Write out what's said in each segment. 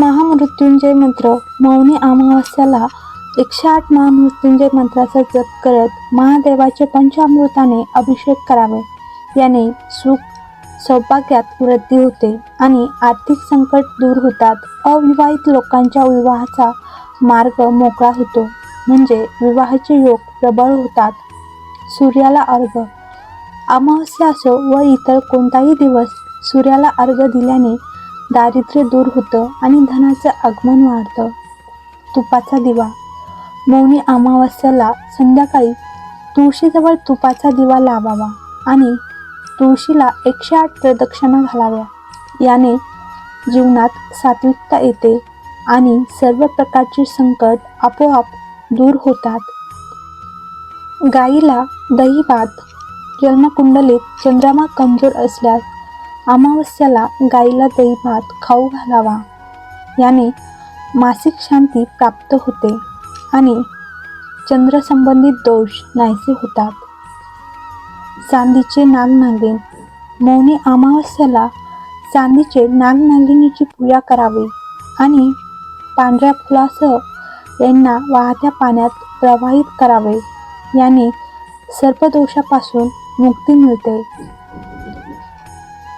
महामृत्युंजय मंत्र. मौनी अमावस्याला एकशे आठ महामृत्युंजय मंत्राचा जप करत महादेवाचे पंचामृताने अभिषेक करावे. याने सुख सौभाग्यात वृद्धी होते आणि आर्थिक संकट दूर होतात. अविवाहित लोकांच्या विवाहाचा मार्ग मोकळा होतो. म्हणजे विवाहाचे योग प्रबळ होतात. सूर्याला अर्घ. अमावस्या असो व इतर कोणताही दिवस सूर्याला अर्घ दिल्याने दारिद्र्य दूर होतं आणि धनाचं आगमन वाढतं. तुपाचा दिवा. मौनी अमावस्याला संध्याकाळी तुळशीजवळ तुपाचा दिवा लावावा आणि तुळशीला एकशे आठ प्रदक्षिणा घालाव्या. याने जीवनात सात्विकता येते आणि सर्व प्रकारचे संकट आपोआप दूर होतात. गाईला दही भात जन्मकुंडलीत चंद्रमा कमजोर असल्यास अमावस्याला गाईला दही भात खाऊ घालावा. याने मासिक शांती प्राप्त होते आणि चंद्रसंबंधित दोष नाहीसे होतात. चांदीचे नागनागिन मौनी अमावस्याला चांदीचे नागनागिनीची पूजा करावी आणि पांढऱ्या फुलासह यांना वाहत्या पाण्यात प्रवाहित करावे. याने सर्पदोषापासून मुक्ती मिळते.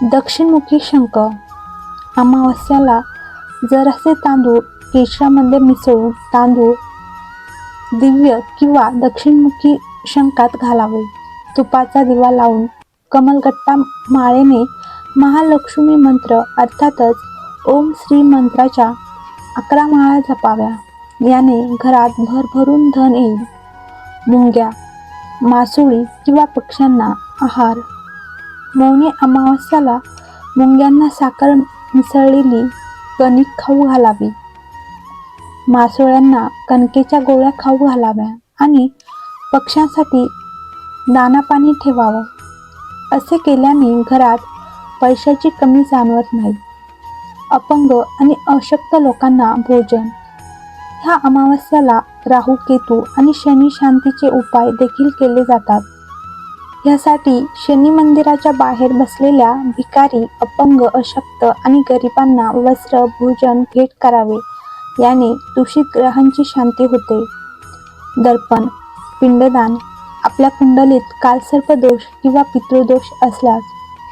दक्षिणमुखी शंख. अमावस्याला जरासे तांदूळ केशरामध्ये मिसळून तांदूळ दिव्य किंवा दक्षिणमुखी शंकात घालावे. तुपाचा दिवा लावून कमलगट्टा माळेने महालक्ष्मी मंत्र अर्थातच ओम श्री मंत्राच्या अकरा माळा जपाव्या. याने घरात भरभरून धन येईल. मुंग्या मासोळी किंवा पक्ष्यांना आहार मौनी अमावस्याला मुंग्यांना साखर मिसळलेली कणिक खाऊ घालावी. मासोळ्यांना कणकेच्या गोळ्या खाऊ घालाव्या आणि पक्ष्यांसाठी दाना पाणी ठेवावं. असे केल्याने घरात पैशाची कमी जाणवत नाही. अपंग आणि अशक्त लोकांना भोजन. ह्या अमावस्याला राहू केतू आणि शनी शांतीचे उपाय देखील केले जातात. ह्यासाठी शनी मंदिराच्या बाहेर बसलेल्या भिकारी अपंग अशक्त आणि गरिबांना वस्त्र भोजन भेट करावे. याने दूषित ग्रहांची शांती होते. दर्पण पिंडदान आपल्या कुंडलीत कालसर्प दोष किंवा पितृदोष असल्यास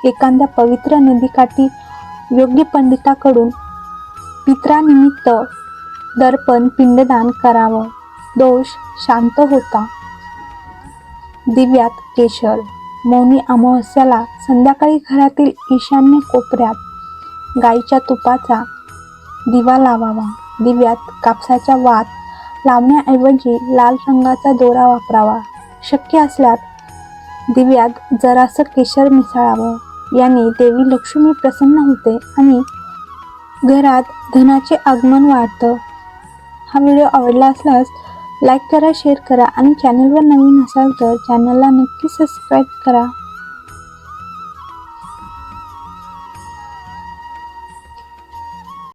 एखाद्या पवित्र नदीकाठी योग्य पंडिताकडून पित्रानिमित्त दर्पण पिंडदान करावं. दोष शांत होता. दिव्यात केशर. मौनी अमावस्याला संध्याकाळी घरातील ईशान्य कोपऱ्यात गाईच्या तुपाचा दिवा लावावा. दिव्यात कापसाचा वात लावण्याऐवजी लाल रंगाचा दोरा वापरावा. शक्य असल्यास दिव्यात जरासं केशर मिसळावं. याने देवी लक्ष्मी प्रसन्न होते आणि घरात धनाचे आगमन वाढतं. हा व्हिडिओ आवडला असल्यास लाईक करा शेअर करा आणि चॅनलवर नवीन असाल तर चॅनलला नक्की सबस्क्राईब करा.